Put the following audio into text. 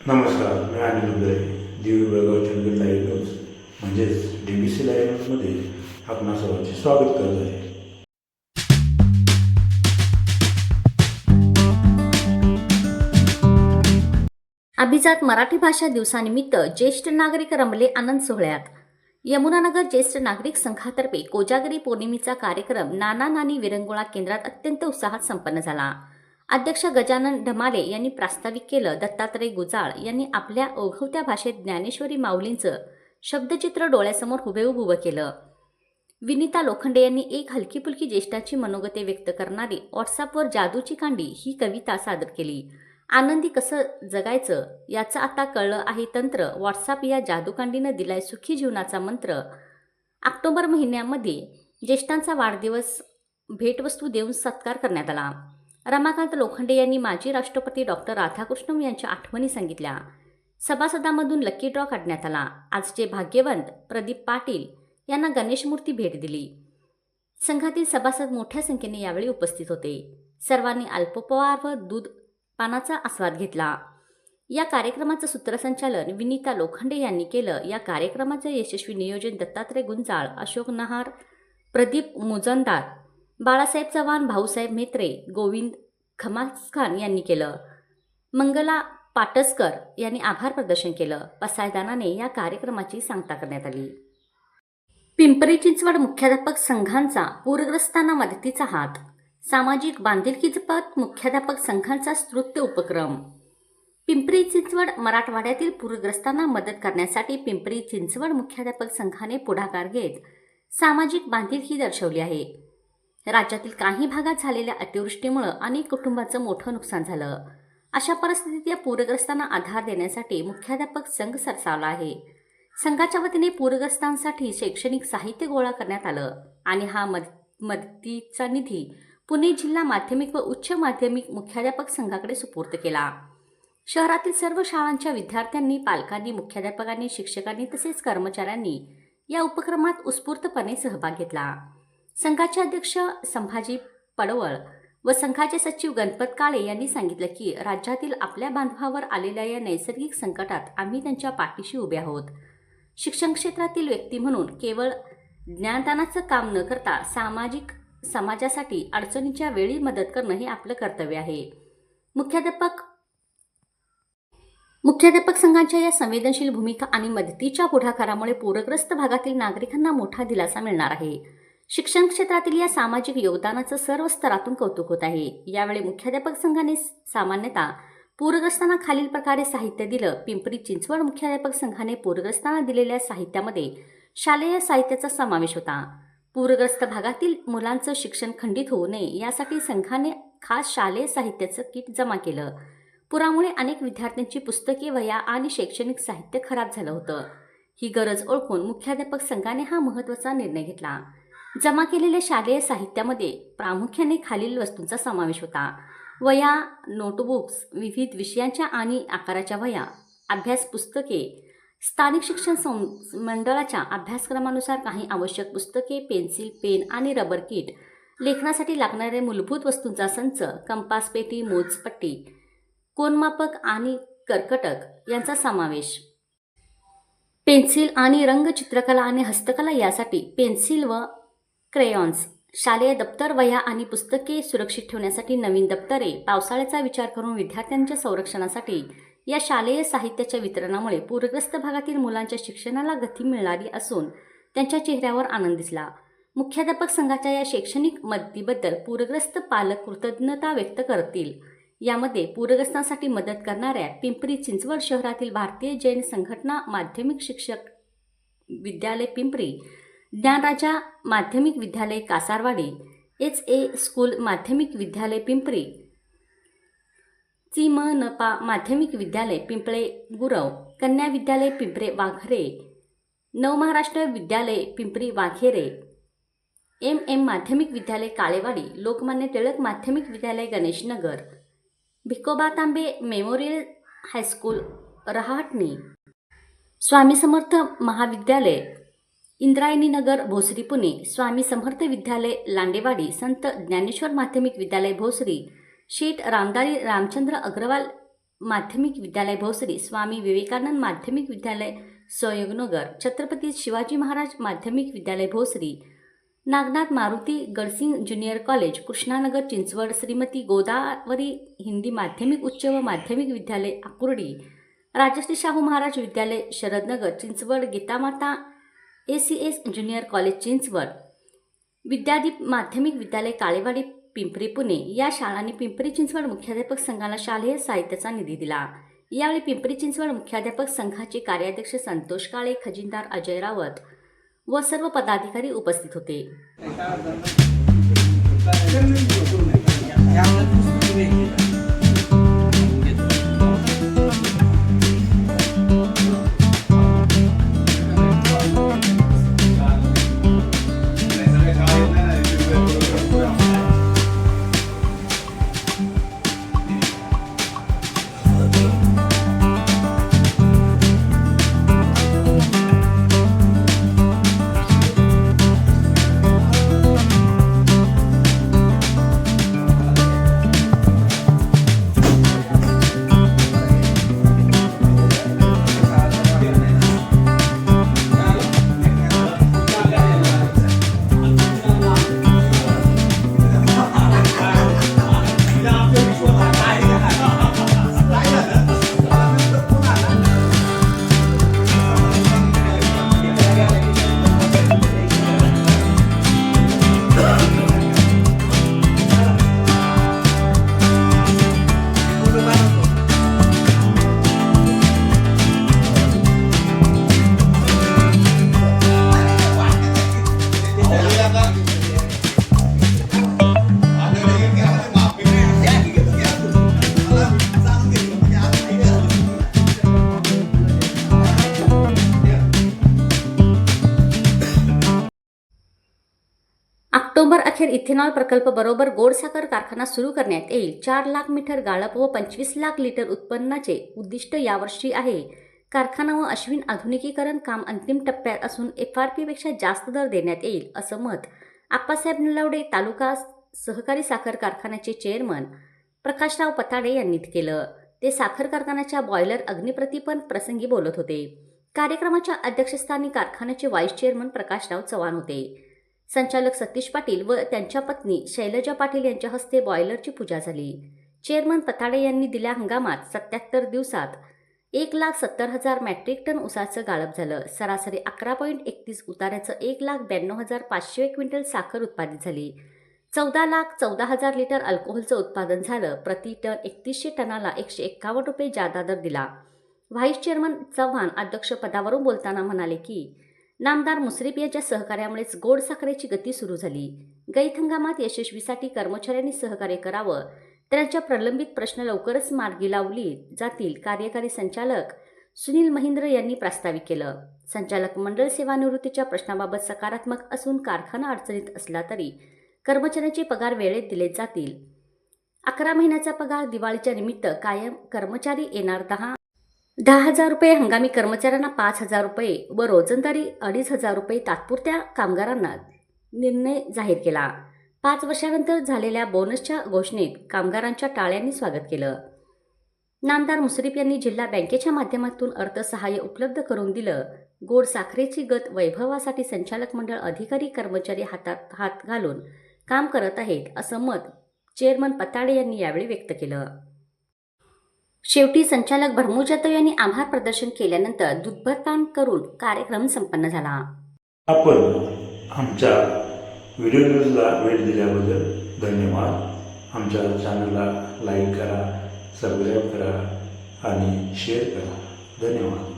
नमस्कार मी Anil Uday Divi Belgaum Chandgad live news म्हणजेच D B C live न्यूजमध्ये आपणा सर्वांचे स्वागत करत आहे. अभिजात मराठी भाषा दिवसानिमित्त ज्येष्ठ नागरिक रमले आनंद सोहळ्यात. यमुनानगर ज्येष्ठ नागरिक संघातर्फे कोजागरी पौर्णिमेचा कार्यक्रम नाना नानी विरंगुळा केंद्रात अत्यंत उत्साहात संपन्न झाला. अध्यक्ष गजानन ढमाले यांनी प्रास्ताविक केलं. दत्तात्रय गुजाळ यांनी आपल्या ओघवत्या भाषेत ज्ञानेश्वरी माऊलींचं शब्दचित्र डोळ्यासमोर हुबेहूब उभं केलं. विनिता लोखंडे यांनी एक हलकीफुलकी ज्येष्ठाची मनोगते व्यक्त करणारी व्हॉट्सअपवर जादूची कांडी ही कविता सादर केली. आनंदी कसं जगायचं याचं आता कळलं आहे तंत्र. व्हॉट्सअप या जादूकांडीनं दिलाय सुखी जीवनाचा मंत्र. ऑक्टोबर महिन्यामध्ये ज्येष्ठांचा वाढदिवस भेटवस्तू देऊन सत्कार करण्यात आला. रमाकांत लोखंडे यांनी माजी राष्ट्रपती डॉक्टर राधाकृष्णन यांच्या आठवणी सांगितल्या. सभासदांमधून लकी ड्रॉ काढण्यात आला. आजचे भाग्यवंत प्रदीप पाटील यांना गणेश मूर्ती भेट दिली. संघातील सभासद मोठ्या संख्येने यावेळी उपस्थित होते. सर्वांनी अल्पोपहार व दूध पानाचा आस्वाद घेतला. या कार्यक्रमाचं सूत्रसंचालन विनीता लोखंडे यांनी केलं. या कार्यक्रमाचं यशस्वी नियोजन दत्तात्रय गुंजाळ अशोक नहार प्रदीप मुजंदार बाळासाहेब चव्हाण भाऊसाहेब म्हेत्रे गोविंद खमासखान यांनी केलं. मंगला पाटसकर यांनी आभार प्रदर्शन केलं. पसायदानाने या कार्यक्रमाची सांगता करण्यात आली. पिंपरी चिंचवड मुख्याध्यापक संघांचा पूरग्रस्तांना मदतीचा हात. सामाजिक बांधिलकीजपत मुख्याध्यापक संघांचा स्तृत्य उपक्रम. पिंपरी चिंचवड मराठवाड्यातील पूरग्रस्तांना मदत करण्यासाठी पिंपरी चिंचवड मुख्याध्यापक संघाने पुढाकार घेत सामाजिक बांधिलकी दर्शवली आहे. राज्यातील काही भागात झालेल्या अतिवृष्टीमुळे अनेक कुटुंबाचं मोठं नुकसान झालं. अशा परिस्थितीत या पूरग्रस्तांना आधार देण्यासाठी मुख्याध्यापक संघ सरसावला आहे. संघाच्या वतीने पूरग्रस्तांसाठी शैक्षणिक साहित्य गोळा करण्यात आलं आणि हा मद मदतीचा निधी पुणे जिल्हा माध्यमिक व उच्च माध्यमिक मुख्याध्यापक संघाकडे सुपूर्द केला. शहरातील सर्व शाळांच्या विद्यार्थ्यांनी पालकांनी मुख्याध्यापकांनी शिक्षकांनी तसेच कर्मचाऱ्यांनी या उपक्रमात उत्स्फूर्तपणे सहभाग घेतला. संघाचे अध्यक्ष संभाजी पडवळ व संघाचे सचिव गणपत काळे यांनी सांगितलं की राज्यातील आपल्या बांधवावर आलेल्या या नैसर्गिक संकटात आम्ही त्यांच्या पाठीशी उभे आहोत. शिक्षण क्षेत्रातील व्यक्ती म्हणून केवळ ज्ञानदानाचं काम न करता सामाजिक समाजासाठी अडचणीच्या वेळी मदत करणं हे आपलं कर्तव्य आहे. मुख्याध्यापक मुख्याध्यापक संघाच्या या संवेदनशील भूमिका आणि मदतीच्या पुढाकारामुळे पूरग्रस्त भागातील नागरिकांना मोठा दिलासा मिळणार आहे. शिक्षण क्षेत्रातील या सामाजिक योगदानाचं सर्व स्तरातून कौतुक होत आहे. यावेळी मुख्याध्यापक संघाने सामान्यतः पूरग्रस्तांना खालील प्रकारे साहित्य दिलं. पिंपरी चिंचवड मुख्याध्यापक संघाने पूरग्रस्तांना दिलेल्या साहित्यामध्ये शालेय साहित्याचा समावेश होता. पूरग्रस्त भागातील मुलांचं शिक्षण खंडित होऊ नये यासाठी संघाने खास शालेय साहित्याचं किट जमा केलं. पुरामुळे अनेक विद्यार्थ्यांची पुस्तके वया आणि शैक्षणिक साहित्य खराब झालं होतं. ही गरज ओळखून मुख्याध्यापक संघाने हा महत्त्वाचा निर्णय घेतला. जमा केलेल्या शालेय साहित्यामध्ये प्रामुख्याने खालील वस्तूंचा समावेश होता. वया नोटबुक्स विविध विषयांच्या आणि आकाराच्या वया अभ्यास पुस्तके स्थानिक शिक्षण सं मंडळाच्या अभ्यासक्रमानुसार काही आवश्यक पुस्तके पेन्सिल पेन आणि रबर किट लेखनासाठी लागणाऱ्या मूलभूत वस्तूंचा संच कंपास पेटी मोजपट्टी कोनमापक आणि कर्कटक यांचा समावेश. पेन्सिल आणि रंगचित्रकला आणि हस्तकला यासाठी पेन्सिल व क्रेयॉन्स. शालेय दप्तर वह्या आणि पुस्तके सुरक्षित ठेवण्यासाठी नवीन दप्तरे पावसाळ्याचा विचार करून विद्यार्थ्यांच्या संरक्षणासाठी या शालेय साहित्याच्या वितरणामुळे पूरग्रस्त भागातील मुलांच्या शिक्षणाला गती मिळणारी असून त्यांच्या चेहऱ्यावर आनंद दिसला. मुख्याध्यापक संघाच्या या शैक्षणिक मदतीबद्दल पूरग्रस्त पालक कृतज्ञता व्यक्त करतील. यामध्ये पूरग्रस्तांसाठी मदत करणाऱ्या पिंपरी चिंचवड शहरातील भारतीय जैन संघटना माध्यमिक शिक्षक विद्यालय पिंपरी ज्ञानराजा माध्यमिक विद्यालय कासारवाडी एच ए स्कूल माध्यमिक विद्यालय पिंपरी. चिमनपा माध्यमिक विद्यालय पिंपळे गुरव. कन्या विद्यालय पिंपरे वाघरे. नवमहाराष्ट्र विद्यालय पिंपरी वाघेरे. एम एम माध्यमिक विद्यालय काळेवाडी लोकमान्य टिळक माध्यमिक विद्यालय Ganeshnagar. Bhikoba Tambe memorial high school Rahatani. Swami Samarth महाविद्यालय. इंद्रायणी नगर भोसरी पुणे. स्वामी समर्थ विद्यालय लांडेवाडी. संत ज्ञानेश्वर माध्यमिक विद्यालय भोसरी. शेठ रामदारी रामचंद्र अग्रवाल माध्यमिक विद्यालय भोसरी. स्वामी विवेकानंद माध्यमिक विद्यालय सहयोगनगर. छत्रपती शिवाजी महाराज माध्यमिक विद्यालय Bhosari. Nagnath Maruti Gadsing junior college. Krishnanagar Chinchwad Shrimati Godavari Hindi माध्यमिक उच्च व माध्यमिक विद्यालय Akurdi. Rajshri Shahu Maharaj Vidyalaya Sharadnagar. Chinchwad Geetamata A C S junior college Chinchwad. Vidyadeep Madhyamik Vidyalaya Kalewadi Pimpri Pune. या शाळांनी पिंपरी चिंचवड मुख्याध्यापक संघाला शालेय साहित्याचा निधी दिला. यावेळी पिंपरी चिंचवड मुख्याध्यापक संघाचे कार्याध्यक्ष संतोष काळे खजिनदार अजय रावत व सर्व पदाधिकारी उपस्थित होते. अखेर इथेनॉल प्रकल्प बरोबर गोड साखर कारखाना सुरू करण्यात येईल. चार लाख मीटर गाळप व पंचवीस लाख लिटर उत्पन्नाचे उद्दिष्ट यावर्षी आहे. कारखाना व अश्विन आधुनिकीकरण काम अंतिम टप्प्यात असून एफ आर पीपेक्षा जास्त दर देण्यात येईल असं मत आप्पासाहेब निलावडे तालुका सहकारी साखर कारखान्याचे चेअरमन प्रकाशराव पताडे यांनी केलं. ते साखर कारखान्याच्या बॉयलर अग्निप्रतिपण प्रसंगी बोलत होते. कार्यक्रमाच्या अध्यक्षस्थानी कारखान्याचे व्हाईस चेअरमन प्रकाशराव चव्हाण होते. संचालक सतीश पाटील व त्यांच्या पत्नी शैलजा पाटील यांच्या हस्ते बॉयलरची पूजा झाली. चेअरमन पताडे यांनी दिल्या हंगामात सत्याहत्तर दिवसात एक लाख सत्तर हजार मॅट्रिक टन उसाचं गाळप झालं. सरासरी अकरा पॉईंट एकतीस उताऱ्याचं एक लाख ब्याण्णव हजार पाचशे क्विंटल साखर उत्पादित झाली. चौदा लाख चौदा हजार लिटर अल्कोहोलचं उत्पादन झालं. प्रति टन एकतीसशे टनाला एकशे एक्कावन्न रुपये जादा दर दिला. व्हाईस चेअरमन चव्हाण अध्यक्षपदावरून बोलताना म्हणाले की नामदार मुश्रीफ यांच्या सहकार्यामुळेच गोड साखरेची गती सुरू झाली. गैत हंगामात यशस्वीसाठी कर्मचाऱ्यांनी सहकार्य करावं. त्यांच्या प्रलंबित प्रश्न लवकरच मार्गी लावली जातील कार्यकारी संचालक सुनील महिंद्र यांनी प्रस्तावित केलं. संचालक मंडळ सेवानिवृत्तीच्या प्रश्नाबाबत सकारात्मक असून कारखाना अडचणीत असला तरी कर्मचाऱ्यांचे पगार वेळेत दिले जातील. अकरा महिन्याचा पगार दिवाळीच्या निमित्त कायम कर्मचारी येणार दहा दहा हजार रुपये हंगामी कर्मचाऱ्यांना पाच हजार रुपये व रोजंदारी अडीच हजार रुपये तात्पुरत्या कामगारांना निर्णय जाहीर केला. पाच वर्षानंतर झालेल्या बोनसच्या घोषणेत कामगारांच्या टाळ्यांनी स्वागत केलं. नामदार मुश्रीफ यांनी जिल्हा बँकेच्या माध्यमातून अर्थसहाय्य उपलब्ध करून दिलं. गोड साखरेची गत वैभवासाठी संचालक मंडळ अधिकारी कर्मचारी हातात हात घालून काम करत आहेत असं मत चेअरमन पताडे यांनी यावेळी व्यक्त केलं. शेवटी संचालक भरमू जाधव यांनी आभार प्रदर्शन केल्यानंतर दुधभरपान करून कार्यक्रम संपन्न झाला. आपण आमच्या व्हिडिओ न्यूजला वेळ दिल्याबद्दल धन्यवाद. आमच्या चॅनलला लाईक करा सबस्क्राईब करा आणि शेअर करा. धन्यवाद.